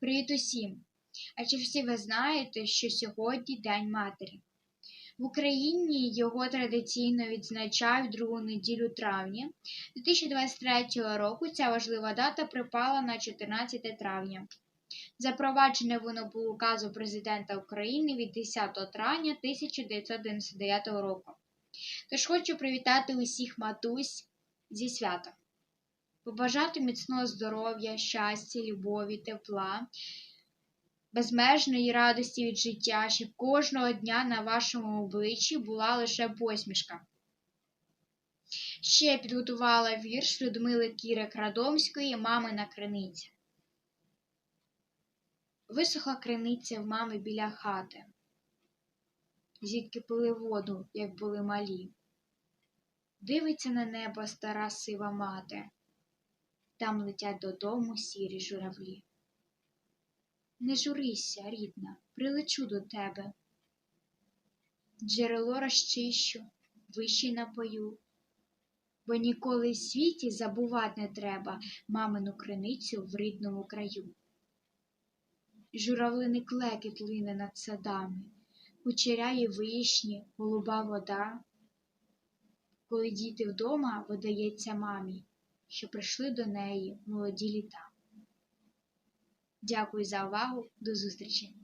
Привіт усім! А чи всі ви знаєте, що сьогодні День Матері? В Україні його традиційно відзначають другу неділю травня. 2023 року ця важлива дата припала на 14 травня. Запроваджене воно було указу президента України від 10 травня 1999 року. Тож хочу привітати усіх матусь зі святом побажати міцного здоров'я, щастя, любові, тепла, безмежної радості від життя, щоб кожного дня на вашому обличчі була лише посмішка. Ще підготувала вірш Людмили Кірик Радомської Мамина криниця. Висохла криниця в мами біля хати, звідки пили воду, як були малі. Дивиться на небо стара сива мати, там летять додому сірі журавлі. Не журися, рідна, прилечу до тебе. Джерело розчищу, вище напою, бо ніколи в світі забувати не треба мамину криницю в рідному краю. Журавлиний клекіт лине над садами, кучеряє вишні, голуба вода. Коли діти вдома видається мамі, що прийшли до неї молоді літа. Дякую за увагу, до зустрічі!